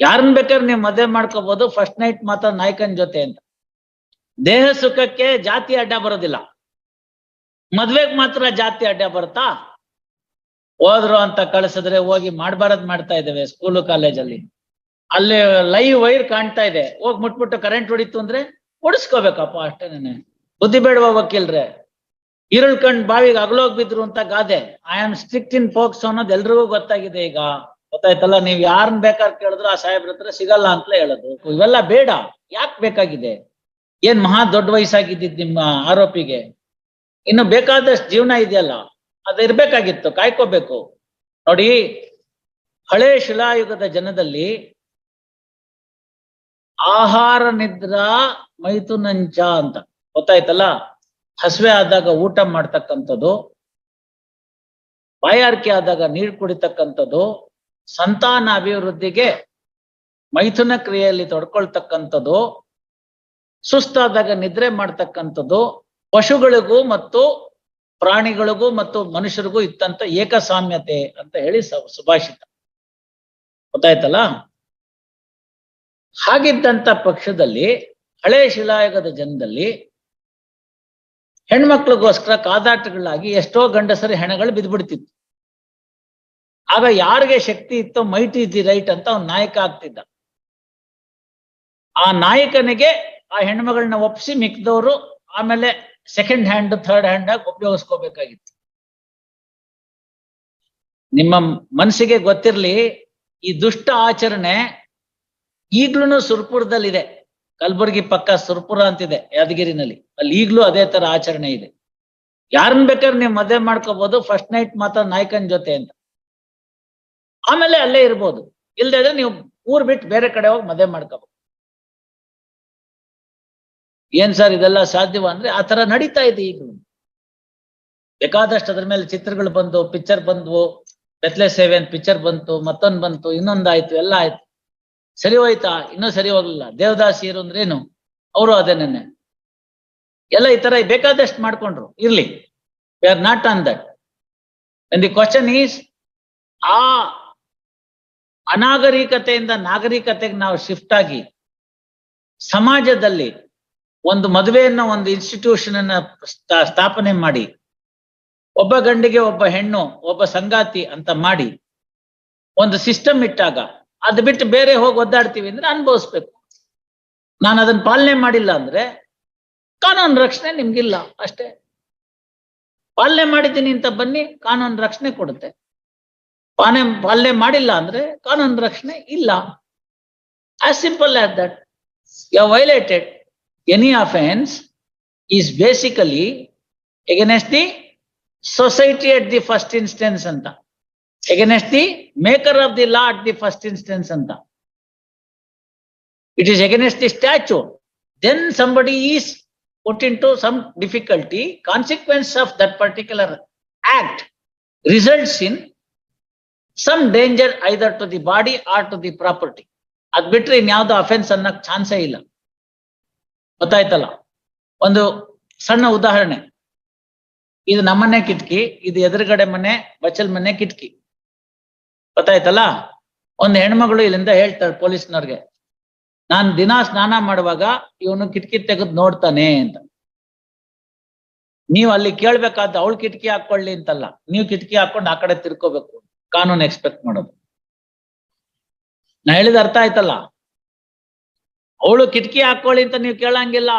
ಯಾರನ್ನ ಬೇಕಾದ್ರೆ ನೀವು ಮದುವೆ ಮಾಡ್ಕೋಬಹುದು ಫಸ್ಟ್ ನೈಟ್ ಮಾತ್ರ ನಾಯ್ಕನ್ ಜೊತೆ ಅಂತ. ದೇಹ ಸುಖಕ್ಕೆ ಜಾತಿ ಅಡ್ಡ ಬರೋದಿಲ್ಲ. ಮದ್ವೆಗ್ ಮಾತ್ರ ಜಾತಿ ಅಡ್ಡ ಬರುತ್ತಾ? ಹೋದ್ರು ಅಂತ ಕಳಿಸಿದ್ರೆ ಹೋಗಿ ಮಾಡಬಾರದ್ ಮಾಡ್ತಾ ಇದ್ದೇವೆ ಸ್ಕೂಲು ಕಾಲೇಜಲ್ಲಿ ಅಲ್ಲಿ. ಲೈವ್ ವೈರ್ ಕಾಣ್ತಾ ಇದೆ. ಹೋಗಿ ಮುಟ್ಬಿಟ್ಟು ಕರೆಂಟ್ ಹೊಡಿತು ಅಂದ್ರೆ ಓಡಿಸ್ಕೋಬೇಕಪ್ಪ ಅಷ್ಟೇನೆ. ಬುದ್ಧಿ ಬೇಡವ ವಕೀಲ್ರೆ? ಇರುಳ್ ಕಂಡ್ ಬಾವಿಗೆ ಅಗಲೋಗ್ ಬಿದ್ರು ಅಂತ ಗಾದೆ. I am strict in folks ಅನ್ನೋದು ಎಲ್ರಿಗೂ ಗೊತ್ತಾಗಿದೆ ಈಗ. ಗೊತ್ತಾಯ್ತಲ್ಲ, ನೀವ್ ಯಾರನ್ನ ಬೇಕಾದ್ರೆ ಕೇಳಿದ್ರು ಆ ಸಾಹೇಬ್ರ ಹತ್ರ ಸಿಗಲ್ಲ ಅಂತಲೇ ಹೇಳೋದು. ಇವೆಲ್ಲ ಬೇಡ. ಯಾಕೆ ಬೇಕಾಗಿದೆ? ಏನ್ ಮಹಾ ದೊಡ್ಡ ವಯಸ್ಸಾಗಿದ್ದಿದ್ ನಿಮ್ಮ ಆರೋಪಿಗೆ? ಇನ್ನು ಬೇಕಾದಷ್ಟು ಜೀವನ ಇದೆಯಲ್ಲ ಅದು ಇರ್ಬೇಕಾಗಿತ್ತು ಕಾಯ್ಕೋಬೇಕು. ನೋಡಿ, ಹಳೆ ಶಿಲಾಯುಗದ ಜನದಲ್ಲಿ ಆಹಾರ ನಿದ್ರಾ ಮೈಥುನಂಚ ಅಂತ. ಗೊತ್ತಾಯ್ತಲ್ಲ? ಹಸುವೆ ಆದಾಗ ಊಟ ಮಾಡ್ತಕ್ಕಂಥದ್ದು, ಬಾಯಾರಿಕೆ ಆದಾಗ ನೀರು ಕುಡಿತಕ್ಕಂಥದ್ದು ಸಂತಾನ ಅಭಿವೃದ್ಧಿಗೆ ಮೈಥುನ ಕ್ರಿಯೆಯಲ್ಲಿ ತೊಡ್ಕೊಳ್ತಕ್ಕಂಥದ್ದು, ಸುಸ್ತಾದಾಗ ನಿದ್ರೆ ಮಾಡ್ತಕ್ಕಂಥದ್ದು, ಪಶುಗಳಿಗೂ ಮತ್ತು ಪ್ರಾಣಿಗಳಿಗೂ ಮತ್ತು ಮನುಷ್ಯರಿಗೂ ಇತ್ತಂತ ಏಕಸಾಮ್ಯತೆ ಅಂತ ಹೇಳಿ ಸುಭಾಷಿತ. ಗೊತ್ತಾಯ್ತಲ್ಲ? ಹಾಗಿದ್ದಂತ ಪಕ್ಷದಲ್ಲಿ, ಹಳೆ ಶಿಲಾಯುಗದ ಜನದಲ್ಲಿ ಹೆಣ್ಮಕ್ಳಿಗೋಸ್ಕರ ಕಾದಾಟಗಳಾಗಿ ಎಷ್ಟೋ ಗಂಡಸರು ಹೆಣಗಳು ಬಿದ್ದ್ಬಿಡ್ತಿತ್ತು ಆಗ ಯಾರಿಗೆ ಶಕ್ತಿ ಇತ್ತೋ ಮೈಟ್ ಇಸ್ ದಿ ರೈಟ್ ಅಂತ ಅವ್ನ ನಾಯಕ ಆಗ್ತಿದ್ದ. ಆ ನಾಯಕನಿಗೆ ಆ ಹೆಣ್ಮಗಳನ್ನ ಒಪ್ಸಿ ಮಿಕ್ದವರು ಆಮೇಲೆ ಸೆಕೆಂಡ್ ಹ್ಯಾಂಡ್ ಥರ್ಡ್ ಹ್ಯಾಂಡ್ ಆಗಿ ಉಪಯೋಗಿಸ್ಕೋಬೇಕಾಗಿತ್ತು. ನಿಮ್ಮ ಮನಸ್ಸಿಗೆ ಗೊತ್ತಿರ್ಲಿ, ಈ ದುಷ್ಟ ಆಚರಣೆ ಈಗ್ಲೂ ಸುರ್ಪುರದಲ್ಲಿದೆ. ಕಲಬುರಗಿ ಪಕ್ಕ ಸುರ್ಪುರ ಅಂತಿದೆ, ಯಾದಗಿರಿನಲ್ಲಿ. ಅಲ್ಲಿ ಈಗ್ಲೂ ಅದೇ ತರ ಆಚರಣೆ ಇದೆ. ಯಾರನ್ನ ಬೇಕಾದ್ರೆ ನೀವು ಮದುವೆ ಮಾಡ್ಕೋಬಹುದು ಫಸ್ಟ್ ನೈಟ್ ಮಾತ್ರ ನಾಯಕನ ಜೊತೆ ಅಂತ. ಆಮೇಲೆ ಅಲ್ಲೇ ಇರ್ಬೋದು. ಇಲ್ದೇ ಇದ್ರೆ ನೀವು ಊರ್ ಬಿಟ್ಟು ಬೇರೆ ಕಡೆ ಹೋಗಿ ಮದುವೆ ಮಾಡ್ಕೋಬಹುದು. ಏನ್ ಸರ್ ಇದೆಲ್ಲ ಸಾಧ್ಯವ ಅಂದ್ರೆ ಆ ತರ ನಡೀತಾ ಇದೆ ಈಗ. ಬೇಕಾದಷ್ಟು ಅದ್ರ ಮೇಲೆ ಚಿತ್ರಗಳು ಬಂದು ಪಿಕ್ಚರ್ ಬಂದ್ವು ಬೆತ್ಲೆ ಸೇವೆ ಅಂತ ಪಿಕ್ಚರ್ ಬಂತು, ಮತ್ತೊಂದು ಬಂತು ಇನ್ನೊಂದಾಯ್ತು ಎಲ್ಲ ಆಯ್ತು. ಸರಿ ಹೋಯ್ತಾ? ಇನ್ನೂ ಸರಿ ಹೋಗ್ಲಿಲ್ಲ. ದೇವದಾಸಿಯರು ಏನು? ಅವರು ಅದೇನೇನೆ ಎಲ್ಲ ಈ ತರ ಬೇಕಾದಷ್ಟು ಮಾಡ್ಕೊಂಡ್ರು. ಇರ್ಲಿ. We are not on that the question is ಆ ಅನಾಗರಿಕತೆಯಿಂದ ನಾಗರಿಕತೆಗೆ ನಾವು ಶಿಫ್ಟ್ ಆಗಿ ಸಮಾಜದಲ್ಲಿ ಒಂದು ಮದುವೆಯನ್ನ, ಒಂದು ಇನ್ಸ್ಟಿಟ್ಯೂಷನ್ ಅನ್ನ ಸ್ಥಾ- ಸ್ಥಾಪನೆ ಮಾಡಿ, ಒಬ್ಬ ಗಂಡಿಗೆ ಒಬ್ಬ ಹೆಣ್ಣು, ಒಬ್ಬ ಸಂಗಾತಿ ಅಂತ ಮಾಡಿ ಒಂದು ಸಿಸ್ಟಮ್ ಇಟ್ಟಾಗ ಅದು ಬಿಟ್ಟು ಬೇರೆ ಹೋಗಿ ಒದ್ದಾಡ್ತೀವಿ ಅಂದ್ರೆ ಅನುಭವಿಸ್ಬೇಕು. ನಾನು ಅದನ್ನ ಪಾಲನೆ ಮಾಡಿಲ್ಲ ಅಂದ್ರೆ ಕಾನೂನು ರಕ್ಷಣೆ ನಿಮ್ಗಿಲ್ಲ ಅಷ್ಟೇ. ಪಾಲನೆ ಮಾಡಿದ್ದೀನಿ ಅಂತ ಬನ್ನಿ, ಕಾನೂನು ರಕ್ಷಣೆ ಕೊಡುತ್ತೆ. ಪಾಲನೆ ಪಾಲನೆ ಮಾಡಿಲ್ಲ ಅಂದ್ರೆ ಕಾನೂನು ರಕ್ಷಣೆ ಇಲ್ಲ. As simple as that you violated any offence is basically against the society at the first instance ಅಂತ. Against the maker of the law at the first instance ಅಂತ. It is against the statute, then somebody is put into some difficulty, consequence of that particular act results in some danger either to the body or to the property ಅದ್ ಬಿಟ್ರೆ ಇನ್ಯಾವ್ದು offence ಅನ್ನಕ್ ಚಾನ್ಸೇ ಇಲ್ಲ. ಗೊತ್ತಾಯ್ತಲ್ಲ? ಒಂದು ಸಣ್ಣ ಉದಾಹರಣೆ. ಇದು ನಮ್ಮನೆ ಕಿಟಕಿ, ಇದು ಎದುರುಗಡೆ ಮನೆ, ಬಚ್ಚಲ್ ಮನೆ ಕಿಟಕಿ. ಗೊತ್ತಾಯ್ತಲ್ಲ? ಒಂದು ಹೆಣ್ಮಗಳು ಇಲ್ಲಿಂದ ಹೇಳ್ತಾಳೆ ಪೊಲೀಸ್ನವ್ರಿಗೆ, ನಾನ್ ದಿನ ಸ್ನಾನ ಮಾಡುವಾಗ ಇವನು ಕಿಟಕಿ ತೆಗೆದು ನೋಡ್ತಾನೆ ಅಂತ. ನೀವು ಅಲ್ಲಿ ಕೇಳ್ಬೇಕಾದ ಅವಳು ಕಿಟಕಿ ಹಾಕೊಳ್ಳಿ ಅಂತಲ್ಲ. ನೀವು ಕಿಟಕಿ ಹಾಕೊಂಡು ಆ ಕಡೆ ತಿರ್ಕೋಬೇಕು. ಕಾನೂನು ಎಕ್ಸ್ಪೆಕ್ಟ್ ಮಾಡೋದು. ನಾ ಹೇಳಿದ ಅರ್ಥ ಆಯ್ತಲ್ಲ? ಅವಳು ಕಿಟಕಿ ಹಾಕೊಳ್ಳಿ ಅಂತ ನೀವು ಕೇಳಂಗಿಲ್ಲ.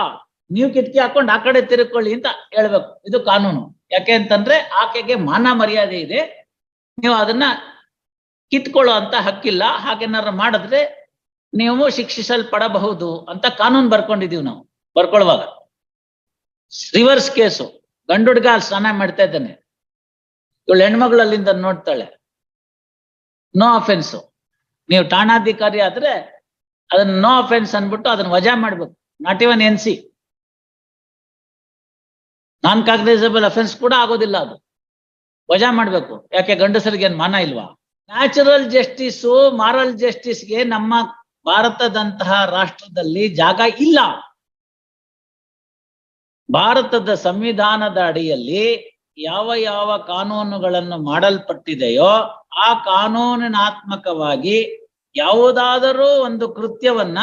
ನೀವು ಕಿಟಕಿ ಹಾಕೊಂಡು ಆ ಕಡೆ ತಿರುಕೊಳ್ಳಿ ಅಂತ ಹೇಳ್ಬೇಕು. ಇದು ಕಾನೂನು. ಯಾಕೆ ಅಂತಂದ್ರೆ ಆಕೆಗೆ ಮಾನ ಮರ್ಯಾದೆ ಇದೆ. ನೀವು ಅದನ್ನ ಕಿತ್ಕೊಳ್ಳೋ ಅಂತ ಹಕ್ಕಿಲ್ಲ. ಹಾಗೇನಾರ ಮಾಡಿದ್ರೆ ನೀವು ಶಿಕ್ಷಿಸಲ್ಪಡಬಹುದು ಅಂತ ಕಾನೂನು ಬರ್ಕೊಂಡಿದೀವಿ ನಾವು. ಬರ್ಕೊಳ್ಳುವಾಗ. Reverse case. ಗಂಡುಡ್ಗ ಅಲ್ಲಿ ಸ್ನಾನ ಮಾಡ್ತಾ ಇದ್ದಾನೆ. ಇವಳು ಹೆಣ್ಮಗಳು ಅಲ್ಲಿಂದ ನೋಡ್ತಾಳೆ. ನೋ ಅಫೆನ್ಸ್ ನೀವು ಠಾಣಾಧಿಕಾರಿ ಆದ್ರೆ ಅದನ್ನ ನೋ ಅಫೆನ್ಸ್ ಅನ್ಬಿಟ್ಟು ಅದನ್ನ ವಜಾ ಮಾಡ್ಬೇಕು. Not even N C non cognizable offence ಕೂಡ ಆಗೋದಿಲ್ಲ ಅದು. ವಜಾ ಮಾಡ್ಬೇಕು. ಯಾಕೆ ಗಂಡಸರಿಗೆ ಏನ್ ಮಾನ ಇಲ್ವಾ? ನ್ಯಾಚುರಲ್ ಜಸ್ಟಿಸು ಮಾರಲ್ ಜಸ್ಟಿಸ್ಗೆ ನಮ್ಮ ಭಾರತದಂತಹ ರಾಷ್ಟ್ರದಲ್ಲಿ ಜಾಗ ಇಲ್ಲ. ಭಾರತದ ಸಂವಿಧಾನದ ಅಡಿಯಲ್ಲಿ ಯಾವ ಯಾವ ಕಾನೂನುಗಳನ್ನು ಮಾಡಲ್ಪಟ್ಟಿದೆಯೋ ಆ ಕಾನೂನಿನಾತ್ಮಕವಾಗಿ ಯಾವುದಾದರೂ ಒಂದು ಕೃತ್ಯವನ್ನ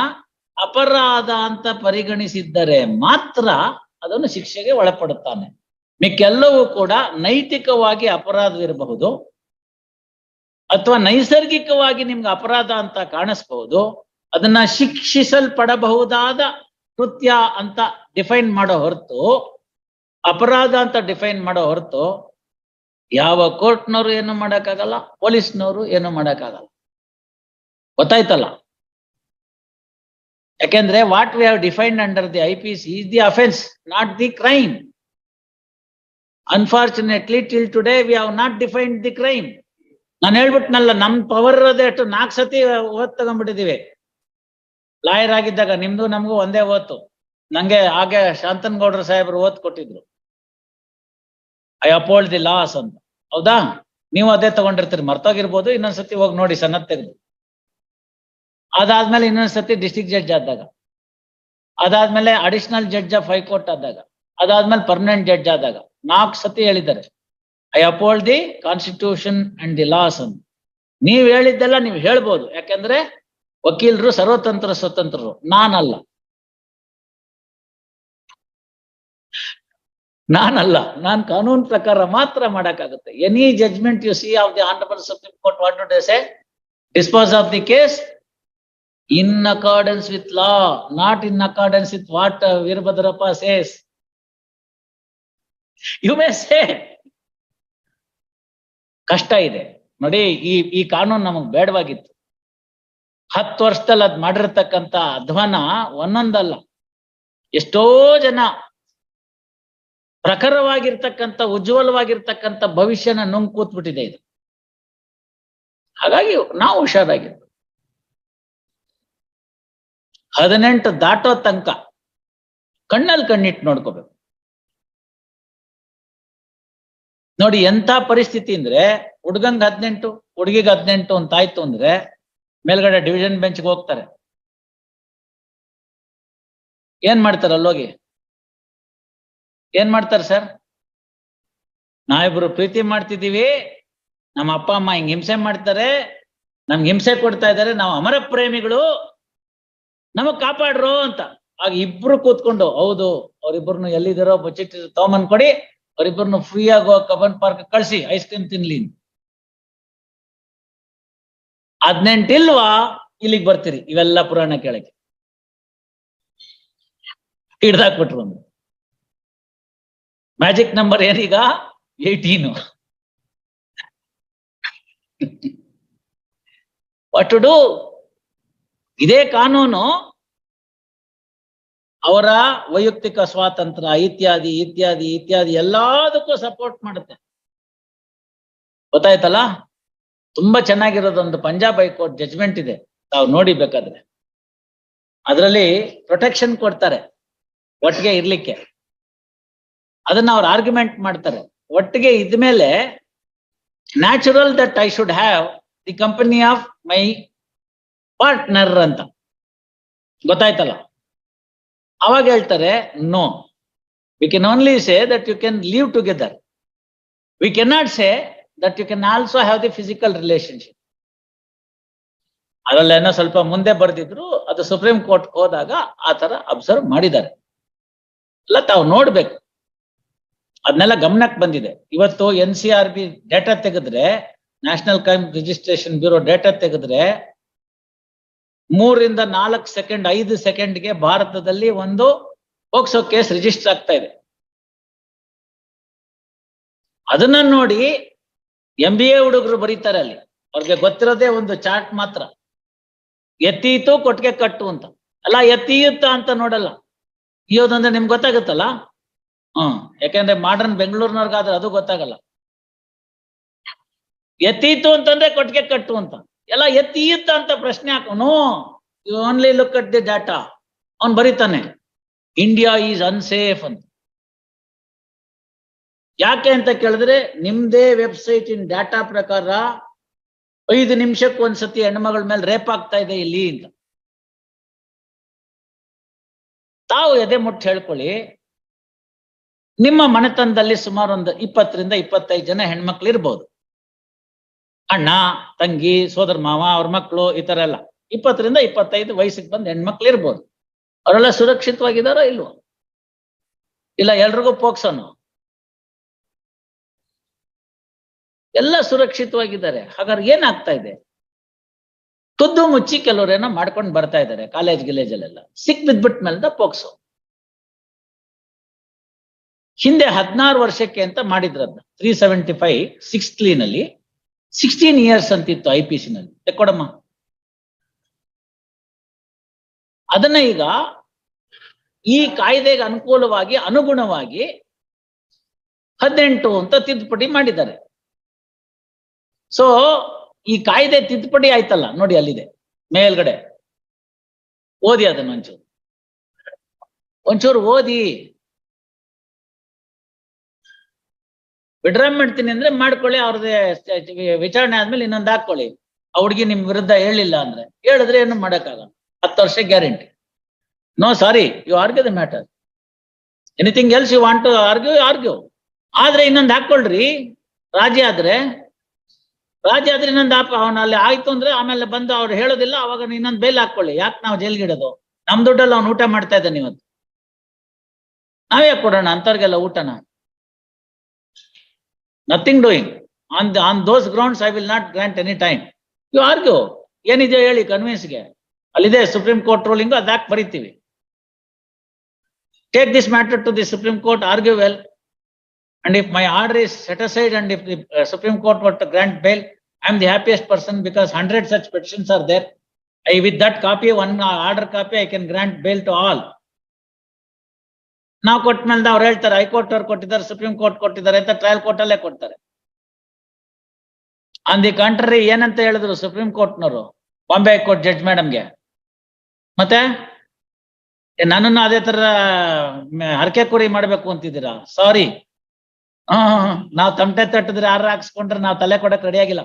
ಅಪರಾಧ ಅಂತ ಪರಿಗಣಿಸಿದ್ದರೆ ಮಾತ್ರ ಅದನ್ನು ಶಿಕ್ಷೆಗೆ ಒಳಪಡುತ್ತಾನೆ. ಮಿಕ್ಕೆಲ್ಲವೂ ಕೂಡ ನೈತಿಕವಾಗಿ ಅಪರಾಧವಿರಬಹುದು. ಅಥವಾ ನೈಸರ್ಗಿಕವಾಗಿ ನಿಮ್ಗೆ ಅಪರಾಧ ಅಂತ ಕಾಣಿಸ್ಬಹುದು. ಅದನ್ನ ಶಿಕ್ಷಿಸಲ್ಪಡಬಹುದಾದ ಕೃತ್ಯ ಅಂತ ಡಿಫೈನ್ ಮಾಡೋ ಹೊರತು ಅಪರಾಧ ಅಂತ ಡಿಫೈನ್ ಮಾಡೋ ಹೊರತು ಯಾವ ಕೋರ್ಟ್ನವರು ಏನು ಮಾಡಕ್ಕಾಗಲ್ಲ, ಪೊಲೀಸ್ನವರು ಏನು ಮಾಡಕ್ಕಾಗಲ್ಲ. ಗೊತ್ತಾಯ್ತಲ್ಲ? ಯಾಕೆಂದ್ರೆ what we have defined under the I P C is the offence not the crime unfortunately till today we have not defined the crime ನಾನು ಹೇಳ್ಬಿಟ್ನಲ್ಲ, ನಮ್ ಪವರ್ ಇರೋದೇ ಅಷ್ಟು ನಾಲ್ಕು ಸತಿ ಓದ್ ತಗೊಂಡ್ಬಿಟ್ಟಿದೀವಿ. ಲಾಯರ್ ಆಗಿದ್ದಾಗ ನಿಮ್ದು ನಮಗೂ ಒಂದೇ ಓತು. ನಂಗೆ ಹಾಗೆ ಶಾಂತನ್ ಗೌಡ್ರ ಸಾಹೇಬ್ರು ಓದ್ ಕೊಟ್ಟಿದ್ರು. ಐ ಅಪೋಲ್ಡ್ ದಿ ಲಾಸ್ ಅಂತ. ಹೌದಾ? ನೀವು ಅದೇ ತಗೊಂಡಿರ್ತೀರಿ. ಮರ್ತೋಗಿರ್ಬೋದು, ಇನ್ನೊಂದ್ಸತಿ ಹೋಗಿ ನೋಡಿ ಸನ್ನತ್ ತೆಗೆದು. ಅದಾದ್ಮೇಲೆ ಇನ್ನೊಂದ್ಸತಿ ಡಿಸ್ಟಿಕ್ ಜಡ್ಜ್ ಆದಾಗ. ಅದಾದ್ಮೇಲೆ ಅಡಿಷನಲ್ ಜಡ್ಜ್ ಆಫ್ ಹೈಕೋರ್ಟ್ ಆದಾಗ. ಅದಾದ್ಮೇಲೆ ಪರ್ಮನೆಂಟ್ ಜಡ್ಜ್ ಆದಾಗ. ನಾಲ್ಕು ಸತಿ ಹೇಳಿದ್ದಾರೆ. I upheld the constitution and the laws ಅಂತ. ನೀವ್ ಹೇಳಿದ್ದೆಲ್ಲ ನೀವು ಹೇಳ್ಬೋದು. ಯಾಕಂದ್ರೆ ವಕೀಲರು ಸರ್ವತಂತ್ರ ಸ್ವತಂತ್ರರು. ನಾನಲ್ಲ. ನಾನಲ್ಲ, ನಾನ್ ಕಾನೂನು ಪ್ರಕಾರ ಮಾತ್ರ ಮಾಡಕ್ಕಾಗುತ್ತೆ. Any judgement you see of the honourable Supreme Court what to a dispose of the case in accordance with law not in accordance with what Veerabhadrappa says you may say ಕಷ್ಟ ಇದೆ. ನೋಡಿ, ಈ ಈ ಕಾನೂನು ನಮಗ್ ಬೇಡವಾಗಿತ್ತು. ಹತ್ತು ವರ್ಷದಲ್ಲಿ ಅದ್ ಮಾಡಿರ್ತಕ್ಕಂತ ಅಧ್ವಾನ ಒಂದೊಂದಲ್ಲ. ಎಷ್ಟೋ ಜನ ಪ್ರಖರವಾಗಿರ್ತಕ್ಕಂಥ, ಉಜ್ವಲವಾಗಿರ್ತಕ್ಕಂಥ ಭವಿಷ್ಯನ ನುಂಗ್ ಕೂತ್ಬಿಟ್ಟಿದೆ ಇದು. ಹಾಗಾಗಿ ನಾವು ಹುಷಾರಾಗಿರ್ಬೋದು ಹದಿನೆಂಟು ದಾಟೋ ತನಕ ಕಣ್ಣಲ್ಲಿ ಕಣ್ಣಿಟ್ಟು ನೋಡ್ಕೋಬೇಕು. ನೋಡಿ ಎಂಥ ಪರಿಸ್ಥಿತಿ ಅಂದ್ರೆ ಹುಡ್ಗಂಗ್ ಹದಿನೆಂಟು, ಹುಡುಗಿಗೆ ಹದಿನೆಂಟು ಅಂತ ಆಯ್ತು ಅಂದ್ರೆ ಮೇಲ್ಗಡೆ ಡಿವಿಷನ್ ಬೆಂಚ್ಗೆ ಹೋಗ್ತಾರೆ. ಏನ್ ಮಾಡ್ತಾರೆ ಅಲ್ಲೋಗಿ? ಏನ್ ಮಾಡ್ತಾರೆ ಸರ್? ನಾವಿಬ್ರು ಪ್ರೀತಿ ಮಾಡ್ತಿದ್ದೀವಿ. ನಮ್ಮ ಅಪ್ಪ, ಅಮ್ಮ ಹಿಂಗ್ ಹಿಂಸೆ ಮಾಡ್ತಾರೆ. ನಮ್ಗೆ ಹಿಂಸೆ ಕೊಡ್ತಾ ಇದ್ದಾರೆ. ನಾವು ಅಮರ ಪ್ರೇಮಿಗಳು. ನಮಗ್ ಕಾಪಾಡ್ರು ಅಂತ. ಆಗ ಇಬ್ರು ಕೂತ್ಕೊಂಡು, ಹೌದು ಅವ್ರಿಬ್ರು ಎಲ್ಲಿದಾರೋ ಬಜೆಟ್ ತಗೊಂಬಂದ್ ಕೊಡಿ. ಅವ್ರಿಬ್ರು ಫ್ರೀ ಆಗೋ ಕಬನ್ ಪಾರ್ಕ್ ಕಳ್ಸಿ, ಐಸ್ ಕ್ರೀಮ್ ತಿನ್ಲಿ ಹದಿನೆಂಟಿಲ್ವಾ ಇಲ್ಲಿಗೆ ಬರ್ತೀರಿ. ಇವೆಲ್ಲ ಪುರಾಣ ಕೇಳಕ್ಕೆ. ಹಿಡ್ದಾಕ್ಬಿಟ್ರು ಒಂದು ಮ್ಯಾಜಿಕ್ ನಂಬರ್ ಏನೀಗ? ಏಯ್ಟೀನು ವಾಟ್ ಟು ಇದೇ ಕಾನೂನು. ಅವರ ವೈಯಕ್ತಿಕ ಸ್ವಾತಂತ್ರ್ಯ, ಇತ್ಯಾದಿ ಇತ್ಯಾದಿ ಇತ್ಯಾದಿ ಎಲ್ಲದಕ್ಕೂ ಸಪೋರ್ಟ್ ಮಾಡುತ್ತೆ. ಗೊತ್ತಾಯ್ತಲ್ಲ? ತುಂಬಾ ಚೆನ್ನಾಗಿರೋದೊಂದು ಪಂಜಾಬ್ ಹೈಕೋರ್ಟ್ ಜಜ್ಮೆಂಟ್ ಇದೆ. ತಾವು ನೋಡಿ ಬೇಕಾದ್ರೆ. ಅದರಲ್ಲಿ ಪ್ರೊಟೆಕ್ಷನ್ ಕೊಡ್ತಾರೆ. ಒಟ್ಟಿಗೆ ಇರ್ಲಿಕ್ಕೆ. ಅದನ್ನ ಅವ್ರು ಆರ್ಗ್ಯುಮೆಂಟ್ ಮಾಡ್ತಾರೆ. ಒಟ್ಟಿಗೆ ಇದ್ಮೇಲೆ natural that I should have the company of my partner ಅಂತ. ಗೊತ್ತಾಯ್ತಲ್ಲ? ಅವಾಗ ಹೇಳ್ತಾರೆ no we can only say that you can live together we can not say that you can also have the physical relationship ಅದರಲ್ಲೇನೋ ಸ್ವಲ್ಪ ಮುಂದೆ ಬರೆದಿದ್ರು, ಅದು supreme court ಹೋದಾಗ ಆ ತರ ಅಬ್ಸರ್ವ್ ಮಾಡಿದ್ದಾರೆ. ಅಲ್ಲ ತಾವು ನೋಡ್ಬೇಕು. ಅದನ್ನೆಲ್ಲ ಗಮನಕ್ಕೆ ಬಂದಿದೆ. ಇವತ್ತು N C R B data ತೆಗೆದ್ರೆ national crime registration bureau data ತೆಗೆದ್ರೆ, ಮೂರಿಂದ ನಾಲ್ಕು ಸೆಕೆಂಡ್ ಐದು ಸೆಕೆಂಡ್ಗೆ ಭಾರತದಲ್ಲಿ ಒಂದು ಪೋಕ್ಸೋ ಕೇಸ್ ರಿಜಿಸ್ಟರ್ ಆಗ್ತಾ ಇದೆ. ಅದನ್ನ ನೋಡಿ ಎಂ ಬಿ ಎ ಹುಡುಗರು ಬರೀತಾರೆ ಅಲ್ಲಿ. ಅವ್ರಿಗೆ ಗೊತ್ತಿರೋದೇ ಒಂದು ಚಾರ್ಟ್ ಮಾತ್ರ. ಎತ್ತೀತು ಕೊಟ್ಟಿಗೆ ಕಟ್ಟು ಅಂತ. ಅಲ್ಲ, ಎತ್ತೀಯುತ್ತ ಅಂತ ನೋಡಲ್ಲ. ಇಯೋದಂದ್ರೆ ನಿಮ್ಗೆ ಗೊತ್ತಾಗುತ್ತಲ್ಲ? ಯಾಕೆಂದ್ರೆ ಮಾಡರ್ನ್ ಬೆಂಗಳೂರಿನವ್ರಿಗಾದ್ರೆ ಅದು ಗೊತ್ತಾಗಲ್ಲ. ಎತ್ತೀತು ಅಂತಂದ್ರೆ ಕೊಟ್ಟಿಗೆ ಕಟ್ಟು ಅಂತ. ಎಲ್ಲ ಎತ್ತೀಯುತ್ತ ಅಂತ ಪ್ರಶ್ನೆ ಹಾಕೋನು. You only look at the data ಅವನ್ ಬರೀತಾನೆ. ಇಂಡಿಯಾ ಈಸ್ ಅನ್ಸೇಫ್ ಅಂತ. ಯಾಕೆ ಅಂತ ಕೇಳಿದ್ರೆ ನಿಮ್ದೇ ವೆಬ್ಸೈಟ್ ಇನ್ ಡಾಟಾ ಪ್ರಕಾರ ಐದು ನಿಮಿಷಕ್ಕೆ ಒಂದ್ಸತಿ ಹೆಣ್ಮಗಳ ಮೇಲೆ ರೇಪ್ ಆಗ್ತಾ ಇದೆ ಇಲ್ಲಿ ಅಂತ. ತಾವು ಎದೆ ಮುಟ್ಟು ಹೇಳ್ಕೊಳ್ಳಿ. ನಿಮ್ಮ ಮನೆತನದಲ್ಲಿ ಸುಮಾರು ಒಂದು ಇಪ್ಪತ್ತರಿಂದ ಇಪ್ಪತ್ತೈದು ಜನ ಹೆಣ್ಮಕ್ಳು ಇರ್ಬೋದು. ಅಣ್ಣ, ತಂಗಿ, ಸೋದರ ಮಾವ, ಅವ್ರ ಮಕ್ಕಳು ಈ ತರ ಎಲ್ಲ. ಇಪ್ಪತ್ತರಿಂದ ಇಪ್ಪತ್ತೈದು ವಯಸ್ಸಿಗೆ ಬಂದ್ ಹೆಣ್ಮಕ್ಳು ಇರ್ಬೋದು. ಅವರೆಲ್ಲ ಸುರಕ್ಷಿತವಾಗಿದಾರೋ ಇಲ್ವೋ? ಇಲ್ಲ, ಎಲ್ರಿಗೂ ಪೋಕ್ಸೋನು? ಎಲ್ಲ ಸುರಕ್ಷಿತವಾಗಿದ್ದಾರೆ. ಹಾಗಾದ್ರೆ ಏನಾಗ್ತಾ ಇದೆ? ತುದ್ದು ಮುಚ್ಚಿ ಕೆಲವರೇನೋ ಮಾಡ್ಕೊಂಡು ಬರ್ತಾ ಇದ್ದಾರೆ ಕಾಲೇಜ್ ಗಿಲೇಜಲ್ಲೆಲ್ಲ. ಸಿಕ್ ಬಿದ್ಬಿಟ್ ಮೇಲೆ ಪೋಕ್ಸೋ. ಹಿಂದೆ ಹದಿನಾರು ವರ್ಷಕ್ಕೆ ಅಂತ ಮಾಡಿದ್ರದ್ನ. ತ್ರೀ ಸೆವೆಂಟಿ ಫೈವ್ ಸಿಕ್ಸ್ನಲ್ಲಿ ಸಿಕ್ಸ್ಟೀನ್ ಇಯರ್ಸ್ ಅಂತಿತ್ತು ಐ ಪಿ ಸಿ ನಲ್ಲಿ. ತೆಕ್ಕೊಡಮ್ಮ ಅದನ್ನ ಈಗ ಈ ಕಾಯ್ದೆಗೆ ಅನುಕೂಲವಾಗಿ, ಅನುಗುಣವಾಗಿ ಹದಿನೆಂಟು ಅಂತ ತಿದ್ದುಪಡಿ ಮಾಡಿದ್ದಾರೆ. ಸೊ ಈ ಕಾಯ್ದೆ ತಿದ್ದುಪಡಿ ಆಯ್ತಲ್ಲ, ನೋಡಿ ಅಲ್ಲಿದೆ, ಮೇಲ್ಗಡೆ. ಓದಿ ಅದನ್ನ ಒಂಚೂರು. ಒಂಚೂರು ಓದಿ. ವಿಡ್ರಾ ಮಾಡ್ತೀನಿ ಅಂದ್ರೆ ಮಾಡ್ಕೊಳ್ಳಿ ಅವ್ರದ್ದೇ ವಿಚಾರಣೆ ಆದ್ಮೇಲೆ ಇನ್ನೊಂದು ಹಾಕೊಳ್ಳಿ. ಆ ಹುಡುಗಿ ನಿಮ್ ವಿರುದ್ಧ ಹೇಳಿಲ್ಲ ಅಂದ್ರೆ, ಹೇಳಿದ್ರೆ ಏನು ಮಾಡಕ್ಕಾಗಲ್ಲ. ಹತ್ತು ವರ್ಷ guarantee. No sorry you argue the matter anything else you want to argue argue ಆದ್ರೆ ಇನ್ನೊಂದು ಹಾಕೊಳ್ರಿ. ರಾಜಿ ಆದ್ರೆ ರಾಜಿ ಆದ್ರೆ ಇನ್ನೊಂದು ಹಾಪ, ಅವನ ಅಲ್ಲಿ ಆಯ್ತು ಅಂದ್ರೆ ಆಮೇಲೆ ಬಂದು ಅವ್ರು ಹೇಳೋದಿಲ್ಲ, ಅವಾಗ ಇನ್ನೊಂದು ಬೇಲ್ ಹಾಕೊಳ್ಳಿ. ಯಾಕೆ ನಾವು ಜೈಲ್ಗೆ ಇಡೋದು ನಮ್ ದುಡ್ಡಲ್ಲಿ ಅವ್ನು ಊಟ ಮಾಡ್ತಾ ಇದ್ದಾನೆ ಇವತ್ತು. ನಾವೇ ಕೊಡೋಣ, ಅಂತವ್ರಿಗೆಲ್ಲ ಊಟನ? nothing doing on on those grounds I will not grant any time you argue ಏನಿದೆ ಹೇಳಿ ಕನ್ವಿನ್ಸ್ಗೆ ಅಲ್ಲಿದೆ ಸುಪ್ರೀಂ ಕೋರ್ಟ್ ರೂಲಿಂಗ್ ಅದಾಕ್ ಬರಿತೀವಿ take this matter to the Supreme Court argue well and if my order is set aside and if the uh, supreme court were to grant bail i am the happiest person because 100 such petitions are there i with that copy one uh, order copy i can ನಾವು ಕೊಟ್ಟ ಮೇಲೆ ಅವ್ರು ಹೇಳ್ತಾರೆ high court ಅವ್ರು ಕೊಟ್ಟಿದ್ದಾರೆ, supreme court ಕೊಟ್ಟಿದ್ದಾರೆ ಅಂತ trial court ಅಲ್ಲೇ ಕೊಡ್ತಾರೆ. ಆನ್ ದಿ ಕಂಟ್ರಿ ಏನಂತ ಹೇಳಿದ್ರು ಸುಪ್ರೀಂ ಕೋರ್ಟ್ನವರು? ಬಾಂಬೆ ಹೈಕೋರ್ಟ್ ಜಡ್ಜ್ ಮೇಡಮ್ಗೆ ಮತ್ತೆ? ನನ್ನನ್ನು ಅದೇ ತರ ಹರಕೆ ಕುರಿ ಮಾಡ್ಬೇಕು ಅಂತಿದ್ದೀರಾ? ಸಾರಿ ಹಾ ನಾವ್ ತಮಟೆ ತಟ್ಟಿದ್ರೆ ಆರ ಹಾಕ್ಸ್ಕೊಂಡ್ರೆ ನಾವ್ ತಲೆ ಕೊಡಕ್ ರೆಡಿ ಆಗಿಲ್ಲ.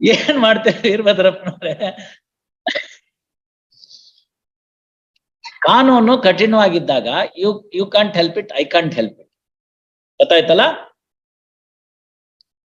ಏನ್ ಮಾಡ್ತೇವೆ ವೀರಭದ್ರಪ್ಪನವ್ರೆ ಕಾನೂನು ಕಠಿಣವಾಗಿದ್ದಾಗ you you can't help it I can't help it ಗೊತ್ತಾಯ್ತಲ್ಲ?